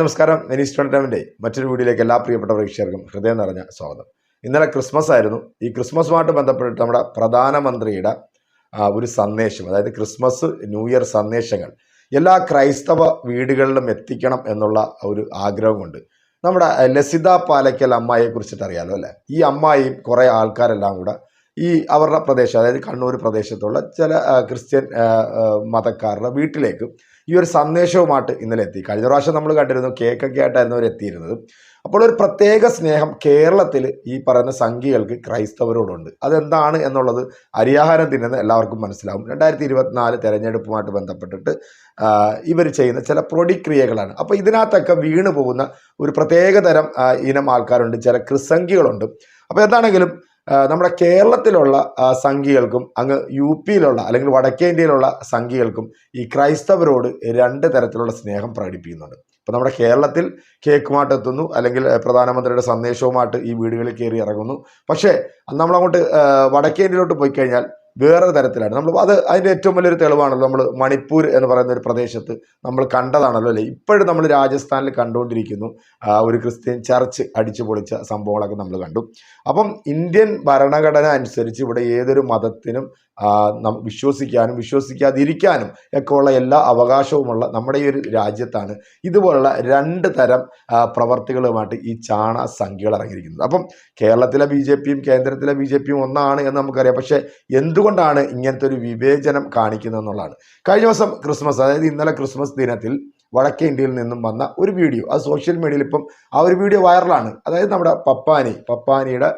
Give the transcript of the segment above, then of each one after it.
നമസ്കാരം. വെനീസ് ടോണ്ടമിന്റെ മറ്റൊരു വീഡിയോയിലേക്ക് എല്ലാ പ്രിയപ്പെട്ട പ്രേക്ഷകർക്കും ഹൃദയം നിറഞ്ഞ സ്വാഗതം. ഇന്നലെ ക്രിസ്മസ് ആയിരുന്നു. ഈ ക്രിസ്മസുമായിട്ട് ബന്ധപ്പെട്ട് നമ്മുടെ പ്രധാനമന്ത്രിയുടെ ഒരു സന്ദേശം അതായത് ക്രിസ്മസ് ന്യൂ ഇയർ സന്ദേശങ്ങൾ എല്ലാ ക്രൈസ്തവ വീടുകളിലും എത്തിക്കണം എന്നുള്ള ഒരു ആഗ്രഹമുണ്ട് നമ്മുടെ ലസിത പാലയ്ക്കൽ അമ്മായിയെ കുറിച്ചിട്ട് അറിയാലോ അല്ലേ? ഈ അമ്മായിയും കുറേ ആൾക്കാരെല്ലാം കൂടെ ഈ അവരുടെ പ്രദേശം അതായത് കണ്ണൂർ പ്രദേശത്തുള്ള ചില ക്രിസ്ത്യൻ മതക്കാരുടെ വീട്ടിലേക്ക് ഈ ഒരു സന്ദേശവുമായിട്ട് ഇന്നലെ എത്തി. കഴിഞ്ഞ പ്രാവശ്യം നമ്മൾ കണ്ടിരുന്നു കേക്കൊക്കെ ആയിട്ടായിരുന്നു അവർ എത്തിയിരുന്നത്. അപ്പോൾ ഒരു പ്രത്യേക സ്നേഹം കേരളത്തിൽ ഈ പറയുന്ന സംഖ്യകൾക്ക് ക്രൈസ്തവരോടുണ്ട്. അതെന്താണ് എന്നുള്ളത് അരിയാഹാരം തിന്നുന്ന എല്ലാവർക്കും മനസ്സിലാവും. രണ്ടായിരത്തി ഇരുപത്തിനാല് തെരഞ്ഞെടുപ്പുമായിട്ട് ബന്ധപ്പെട്ടിട്ട് ഇവർ ചെയ്യുന്ന ചില പ്രൊടിക്രിയകളാണ് അപ്പോൾ ഇതിനകത്തൊക്കെ വീണു പോകുന്ന ഒരു പ്രത്യേകതരം ഇനം ആൾക്കാരുണ്ട് ചില ക്രിസംഖ്യകളുണ്ട് അപ്പോൾ എന്താണെങ്കിലും നമ്മുടെ കേരളത്തിലുള്ള സംഘികൾക്കും അങ്ങ് യു പിയിലുള്ള അല്ലെങ്കിൽ വടക്കേ ഇന്ത്യയിലുള്ള സംഘികൾക്കും ഈ ക്രൈസ്തവരോട് രണ്ട് തരത്തിലുള്ള സ്നേഹം പ്രകടിപ്പിക്കുന്നുണ്ട്. ഇപ്പം നമ്മുടെ കേരളത്തിൽ കേക്കുമായിട്ട് എത്തുന്നു അല്ലെങ്കിൽ പ്രധാനമന്ത്രിയുടെ സന്ദേശവുമായിട്ട് ഈ വീടുകളിൽ കയറി ഇറങ്ങുന്നു. പക്ഷേ നമ്മളങ്ങോട്ട് വടക്കേ ഇന്ത്യയിലോട്ട് പോയി കഴിഞ്ഞാൽ വേറെ തരത്തിലാണ്. നമ്മൾ അത് അതിന്റെ ഏറ്റവും വലിയൊരു തെളിവാണല്ലോ നമ്മൾ മണിപ്പൂർ എന്ന് പറയുന്ന ഒരു പ്രദേശത്ത് നമ്മൾ കണ്ടതാണല്ലോ അല്ലേ? ഇപ്പോഴും നമ്മൾ രാജസ്ഥാനിൽ കണ്ടുകൊണ്ടിരിക്കുന്നു. ഒരു ക്രിസ്ത്യൻ ചർച്ച് അടിച്ചു പൊളിച്ച സംഭവങ്ങളൊക്കെ നമ്മൾ കണ്ടു. അപ്പം ഇന്ത്യൻ ഭരണഘടന അനുസരിച്ച് ഇവിടെ ഏതൊരു മതത്തിനും വിശ്വസിക്കാനും വിശ്വസിക്കാതിരിക്കാനും ഒക്കെ ഉള്ള എല്ലാ അവകാശവുമുള്ള നമ്മുടെ ഈ ഒരു രാജ്യത്താണ് ഇതുപോലുള്ള രണ്ട് തരം പ്രവർത്തികളുമായിട്ട് ഈ ചാണ സംഖ്യകൾ ഇറങ്ങിയിരിക്കുന്നത്. അപ്പം കേരളത്തിലെ ബി ജെ പിയും കേന്ദ്രത്തിലെ ബി ജെ പിയും ഒന്നാണ് എന്ന് നമുക്കറിയാം. പക്ഷേ എന്തുകൊണ്ടാണ് ഇങ്ങനത്തെ ഒരു വിവേചനം കാണിക്കുന്നത് എന്നുള്ളതാണ് കഴിഞ്ഞ ദിവസം ക്രിസ്മസ് അതായത് ഇന്നലെ ക്രിസ്മസ് ദിനത്തിൽ വടക്കേ ഇന്ത്യയിൽ നിന്നും വന്ന ഒരു വീഡിയോ അത് സോഷ്യൽ മീഡിയയിൽ ഇപ്പം ആ ഒരു വീഡിയോ വൈറലാണ്. അതായത് നമ്മുടെ പപ്പാനി പപ്പാനിയുടെ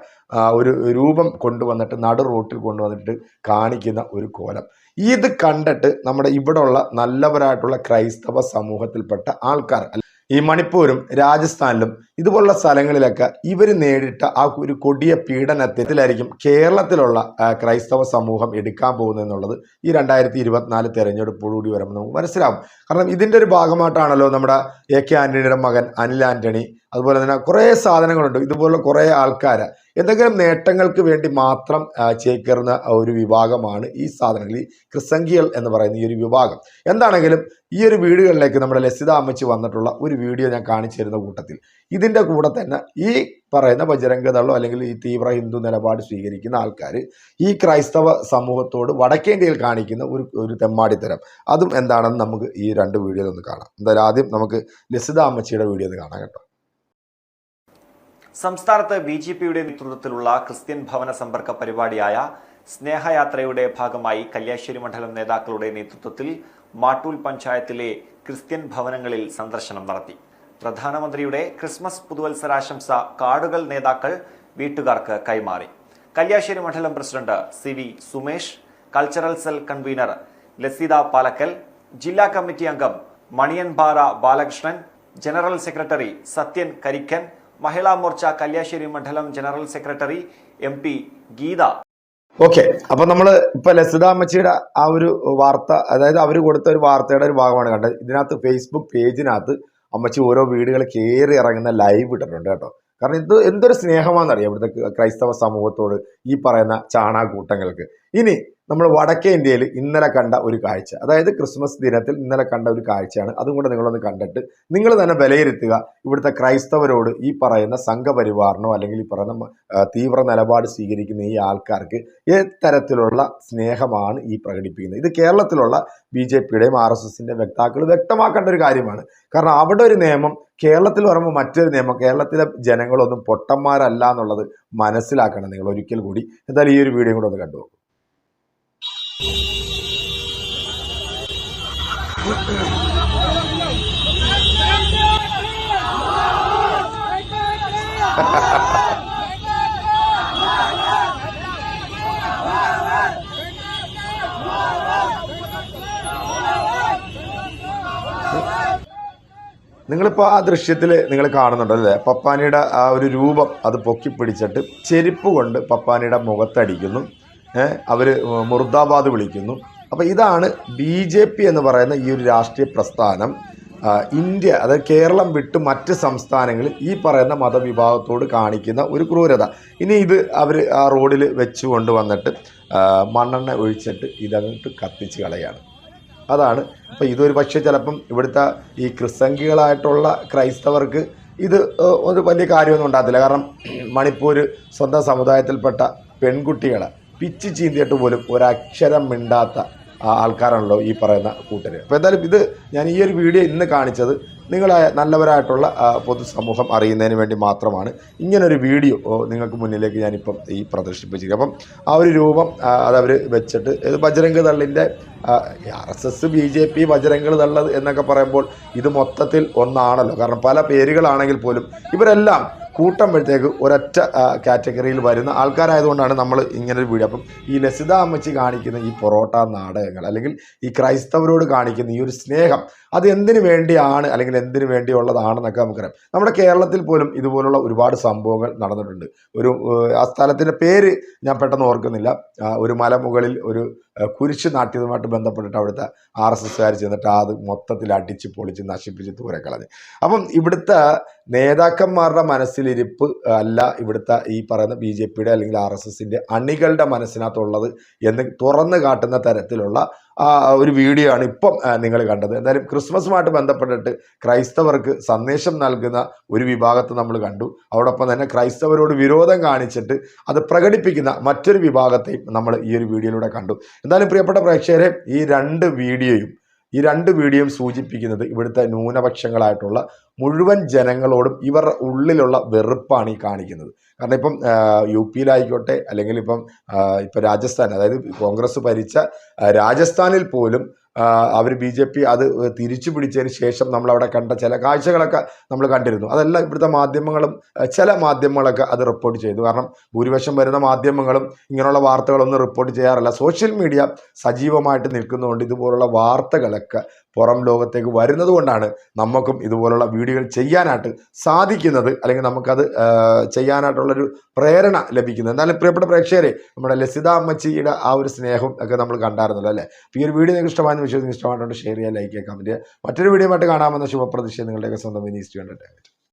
ഒരു രൂപം കൊണ്ടുവന്നിട്ട് നടു റോട്ടിൽ കൊണ്ടുവന്നിട്ട് കാണിക്കുന്ന ഒരു കോലം. ഇത് കണ്ടിട്ട് നമ്മുടെ ഇവിടെയുള്ള നല്ലവരായിട്ടുള്ള ക്രൈസ്തവ സമൂഹത്തിൽപ്പെട്ട ആൾക്കാർ ഈ മണിപ്പൂരും രാജസ്ഥാനിലും ഇതുപോലുള്ള സ്ഥലങ്ങളിലൊക്കെ ഇവർ നേരിട്ട ആ ഒരു കൊടിയ പീഡനത്തിലായിരിക്കും കേരളത്തിലുള്ള ക്രൈസ്തവ സമൂഹം എടുക്കാൻ പോകുന്നത് എന്നുള്ളത് ഈ രണ്ടായിരത്തി ഇരുപത്തിനാല് തെരഞ്ഞെടുപ്പോടുകൂടി വരുമ്പോൾ നമുക്ക് മനസ്സിലാവും. കാരണം ഇതിന്റെ ഒരു ഭാഗമായിട്ടാണല്ലോ നമ്മുടെ എ കെ ആന്റണിയുടെ മകൻ അനിൽ ആന്റണി അതുപോലെ തന്നെ കുറേ സാധനങ്ങളുണ്ട്. ഇതുപോലെ കുറേ ആൾക്കാർ എന്തെങ്കിലും നേട്ടങ്ങൾക്ക് വേണ്ടി മാത്രം ചേക്കേറുന്ന ഒരു വിഭാഗമാണ് ഈ സാധനങ്ങൾ ഈ ക്രിസംഖികൾ എന്ന് പറയുന്ന ഈ ഒരു വിഭാഗം. എന്താണെങ്കിലും ഈ ഒരു വീടുകളിലേക്ക് നമ്മുടെ ലസിത അമ്മച്ച് വന്നിട്ടുള്ള ഒരു വീഡിയോ ഞാൻ കാണിച്ചു തരുന്ന കൂട്ടത്തിൽ. ഇതിന്റെ കൂടെ തന്നെ ഈ പറയുന്ന ബജരംഗദളോ അല്ലെങ്കിൽ ഈ തീവ്ര ഹിന്ദു നിലപാട് സ്വീകരിക്കുന്ന ആൾക്കാർ ഈ ക്രൈസ്തവ സമൂഹത്തോട് വടക്കേണ്ടിയിൽ കാണിക്കുന്ന ഒരു ഒരു തെമ്മാടിത്തരം. അതും എന്താണെന്ന് നമുക്ക് ഈ രണ്ട് വീഡിയോയിൽ ഒന്ന് കാണാം. എന്തായാലും ആദ്യം നമുക്ക് ലസിത അമ്മച്ചിയുടെ വീഡിയോ ഒന്ന് കാണാം കേട്ടോ. സംസ്ഥാനത്ത് ബി ജെ പിയുടെ നേതൃത്വത്തിലുള്ള ക്രിസ്ത്യൻ ഭവന സമ്പർക്ക പരിപാടിയായ സ്നേഹയാത്രയുടെ ഭാഗമായി കല്യാശ്ശേരി മണ്ഡലം നേതാക്കളുടെ നേതൃത്വത്തിൽ മാട്ടൂൽ പഞ്ചായത്തിലെ ക്രിസ്ത്യൻ ഭവനങ്ങളിൽ സന്ദർശനം നടത്തി. പ്രധാനമന്ത്രിയുടെ ക്രിസ്മസ് പുതുവത്സരാശംസ കാർഡുകൾ നേതാക്കൾ വീട്ടുകാർക്ക് കൈമാറി. കല്യാശ്ശേരി മണ്ഡലം president C V Sumesh cultural cell convener Lasitha Palakkal ജില്ലാ കമ്മിറ്റി അംഗം മണിയൻപാറ ബാലകൃഷ്ണൻ ജനറൽ സെക്രട്ടറി സത്യൻ കരിക്കൻ മഹിളാ മോർച്ച കല്യാശ്ശേരി മണ്ഡലം general secretary M P Geetha. Okay അപ്പൊ നമ്മൾ ഇപ്പൊ ലസിതാമ്മച്ചിയുടെ ആ ഒരു വാർത്ത അതായത് അവർ കൊടുത്ത ഒരു വാർത്തയുടെ ഒരു ഭാഗമാണ് കണ്ടത്. ഇതിനകത്ത് ഫേസ്ബുക്ക് പേജിനകത്ത് അമ്മച്ചി ഓരോ വീടുകൾ കയറി ഇറങ്ങുന്ന ലൈവ് ഇട്ടിട്ടുണ്ട് കേട്ടോ. കാരണം ഇത് എന്തൊരു സ്നേഹമാണെന്നറിയാം ഇവിടുത്തെ ക്രൈസ്തവ സമൂഹത്തോട് ഈ പറയുന്ന ചാണാകൂട്ടങ്ങൾക്ക് ഇനി നമ്മൾ വടക്കേ ഇന്ത്യയിൽ ഇന്നലെ കണ്ട ഒരു കാഴ്ച. അതായത് ക്രിസ്മസ് ദിനത്തിൽ ഇന്നലെ കണ്ട ഒരു കാഴ്ചയാണ്. അതും കൂടെ നിങ്ങളൊന്ന് കണ്ടിട്ട് നിങ്ങൾ തന്നെ വിലയിരുത്തുക. ഇവിടുത്തെ ക്രൈസ്തവരോട് ഈ പറയുന്ന സംഘപരിവാറിനോ അല്ലെങ്കിൽ ഈ പറയുന്ന തീവ്ര നിലപാട് സ്വീകരിക്കുന്ന ഈ ആൾക്കാർക്ക് തരത്തിലുള്ള സ്നേഹമാണ് ഈ പ്രകടിപ്പിക്കുന്നത്. ഇത് കേരളത്തിലുള്ള ബി ജെ പിയുടെയും ആർ എസ് എസിന്റെ വ്യക്താക്കൾ വ്യക്തമാക്കേണ്ട ഒരു കാര്യമാണ്. കാരണം അവിടെ ഒരു നിയമം കേരളത്തിൽ പറയുമ്പോൾ മറ്റൊരു നിയമം കേരളത്തിലെ ജനങ്ങളൊന്നും പൊട്ടന്മാരല്ല എന്നുള്ളത് മനസ്സിലാക്കണം നിങ്ങൾ ഒരിക്കൽ കൂടി. എന്തായാലും ഈ ഒരു വീഡിയോ കൂടെ ഒന്ന് കണ്ടു നോക്കൂ. നിങ്ങളിപ്പോൾ ആ ദൃശ്യത്തിൽ നിങ്ങൾ കാണുന്നുണ്ടല്ലേ പപ്പാനിയുടെ ആ ഒരു രൂപം അത് പൊക്കി പിടിച്ചിട്ട് ചെരുപ്പ് കൊണ്ട് പപ്പാനിയുടെ മുഖത്തടിക്കുന്നു. അവർ മുർദാബാദ് വിളിക്കുന്നു. അപ്പോൾ ഇതാണ് ബി ജെ പി എന്ന് പറയുന്ന ഈ ഒരു രാഷ്ട്രീയ പ്രസ്ഥാനം. ഇന്ത്യ അതായത് കേരളം വിട്ട് മറ്റ് സംസ്ഥാനങ്ങളിൽ ഈ പറയുന്ന മതവിഭാഗത്തോട് കാണിക്കുന്ന ഒരു ക്രൂരത. ഇനി ഇത് അവർ ആ റോഡിൽ വെച്ച് കൊണ്ടുവന്നിട്ട് മണ്ണെണ്ണ ഒഴിച്ചിട്ട് ഇതങ്ങോട്ട് കത്തിച്ച് കളയാണ്. അതാണ്. അപ്പോൾ ഇതൊരു പക്ഷേ ചിലപ്പം ഇവിടുത്തെ ഈ ക്രിസംഖികളായിട്ടുള്ള ക്രൈസ്തവർക്ക് ഇത് ഒരു വലിയ കാര്യമൊന്നും ഉണ്ടാകത്തില്ല. കാരണം മണിപ്പൂർ സ്വന്തം സമുദായത്തിൽപ്പെട്ട പെൺകുട്ടികളെ പിച്ച് ചീന്തിയിട്ട് പോലും ഒരക്ഷരം മിണ്ടാത്ത ആൾക്കാരാണല്ലോ ഈ പറയുന്ന കൂട്ടർ അപ്പോൾ എന്തായാലും ഇത് ഞാൻ ഈ ഒരു വീഡിയോ ഇന്ന് കാണിച്ചത് നിങ്ങളെ നല്ലവരായിട്ടുള്ള പൊതുസമൂഹം അറിയുന്നതിന് വേണ്ടി മാത്രമാണ്. ഇങ്ങനൊരു വീഡിയോ നിങ്ങൾക്ക് മുന്നിലേക്ക് ഞാനിപ്പം ഈ പ്രദർശിപ്പിച്ചിരിക്കും അപ്പം ആ ഒരു രൂപം അതവർ വെച്ചിട്ട് ഇത് Bajrang ദളിന്റെ R S S B J P Bajrang Dal എന്നൊക്കെ പറയുമ്പോൾ ഇത് മൊത്തത്തിൽ ഒന്നാണല്ലോ. കാരണം പല പേരുകളാണെങ്കിൽ പോലും ഇവരെല്ലാം കൂട്ടുമ്പോഴത്തേക്ക് ഒരൊറ്റ കാറ്റഗറിയിൽ വരുന്ന ആൾക്കാരായതുകൊണ്ടാണ് നമ്മൾ ഇങ്ങനൊരു വീഡിയോ. അപ്പം ഈ ലസിത അമ്മച്ചി കാണിക്കുന്ന ഈ പൊറോട്ട നാടകങ്ങൾ അല്ലെങ്കിൽ ഈ ക്രൈസ്തവരോട് കാണിക്കുന്ന ഈ ഒരു സ്നേഹം അത് എന്തിനു വേണ്ടിയാണ് അല്ലെങ്കിൽ എന്തിനു വേണ്ടിയുള്ളതാണെന്നൊക്കെ നമുക്കറിയാം. നമ്മുടെ കേരളത്തിൽ പോലും ഇതുപോലുള്ള ഒരുപാട് സംഭവങ്ങൾ നടന്നിട്ടുണ്ട്. ഒരു ആ സ്ഥലത്തിന്റെ പേര് ഞാൻ പെട്ടെന്ന് ഓർക്കുന്നില്ല. ഒരു മലമുകളിൽ ഒരു കുരിശ് നാട്യവുമായിട്ട് ബന്ധപ്പെട്ടിട്ട് അവിടുത്തെ ആർ എസ് എസ്സുകാർ ചെന്നിട്ട് അത് മൊത്തത്തിൽ അടിച്ച് പൊളിച്ച് നശിപ്പിച്ച് ദൂരെ കളഞ്ഞു അപ്പം ഇവിടുത്തെ നേതാക്കന്മാരുടെ മനസ്സിലിരിപ്പ് അല്ല ഇവിടുത്തെ ഈ പറയുന്ന ബി ജെ പിയുടെ അല്ലെങ്കിൽ ആർ എസ് എസിന്റെ അണികളുടെ മനസ്സിനകത്തുള്ളത് എന്ന് തുറന്നു കാട്ടുന്ന തരത്തിലുള്ള ഒരു വീഡിയോ ആണ് ഇപ്പം നിങ്ങൾ കണ്ടത്. എന്തായാലും ക്രിസ്മസുമായിട്ട് ബന്ധപ്പെട്ടിട്ട് ക്രൈസ്തവർക്ക് സന്ദേശം നൽകുന്ന ഒരു വിഭാഗത്തെ നമ്മൾ കണ്ടു. അതോടൊപ്പം തന്നെ ക്രൈസ്തവരോട് വിരോധം കാണിച്ചിട്ട് അത് പ്രകടിപ്പിക്കുന്ന മറ്റൊരു വിഭാഗത്തെയും നമ്മൾ ഈ ഒരു വീഡിയോയിലൂടെ കണ്ടു. എന്തായാലും പ്രിയപ്പെട്ട പ്രേക്ഷകരെ ഈ രണ്ട് വീഡിയോയും ഈ രണ്ട് വീഡിയോയും സൂചിപ്പിക്കുന്നത് ഇവിടുത്തെ ന്യൂനപക്ഷങ്ങളായിട്ടുള്ള മുഴുവൻ ജനങ്ങളോടും ഇവരുടെ ഉള്ളിലുള്ള വെറുപ്പാണ് ഈ കാണിക്കുന്നത്. കാരണം ഇപ്പം യു പിയിലായിക്കോട്ടെ അല്ലെങ്കിൽ ഇപ്പം ഇപ്പം രാജസ്ഥാൻ അതായത് കോൺഗ്രസ് ഭരിച്ച രാജസ്ഥാനിൽ പോലും അവർ ബി ജെ പി അത് തിരിച്ചു പിടിച്ചതിന് ശേഷം നമ്മളവിടെ കണ്ട ചില കാഴ്ചകളൊക്കെ നമ്മൾ കണ്ടിരുന്നു. അതെല്ലാം ഇവിടുത്തെ മാധ്യമങ്ങളും ചില മാധ്യമങ്ങളൊക്കെ അത് റിപ്പോർട്ട് ചെയ്തു. കാരണം ഭൂരിപക്ഷം വരുന്ന മാധ്യമങ്ങളും ഇങ്ങനെയുള്ള വാർത്തകളൊന്നും റിപ്പോർട്ട് ചെയ്യാറില്ല. സോഷ്യൽ മീഡിയ സജീവമായിട്ട് നിൽക്കുന്നതുകൊണ്ട് ഇതുപോലുള്ള വാർത്തകളൊക്കെ പുറം ലോകത്തേക്ക് വരുന്നത് കൊണ്ടാണ് നമുക്കും ഇതുപോലുള്ള വീഡിയോകൾ ചെയ്യാനായിട്ട് സാധിക്കുന്നത്. അല്ലെങ്കിൽ നമുക്കത് ചെയ്യാനായിട്ടുള്ളൊരു പ്രേരണ ലഭിക്കുന്നത്. എന്നാലും പ്രിയപ്പെട്ട പ്രേക്ഷകരെ നമ്മുടെ ലസിത അമ്മച്ചിയുടെ ആ ഒരു സ്നേഹം ഒക്കെ നമ്മൾ കണ്ടായിരുന്നല്ലോ അല്ലേ? അപ്പോൾ ഈ ഒരു വീഡിയോ നിങ്ങൾക്ക് ഇഷ്ടമായെന്ന് വിശ്വസിച്ച് ഇഷ്ടമായിട്ടുണ്ട് ഷെയർ ചെയ്യുക ലൈക്ക് ചെയ്യുക കമന്റ് ചെയ്യുക. മറ്റൊരു വീഡിയോ ആയിട്ട് കാണാമെന്ന ശുഭപ്രതീക്ഷ നിങ്ങളുടെയൊക്കെ സ്വന്തം വിനീസ് കണ്ടിട്ട്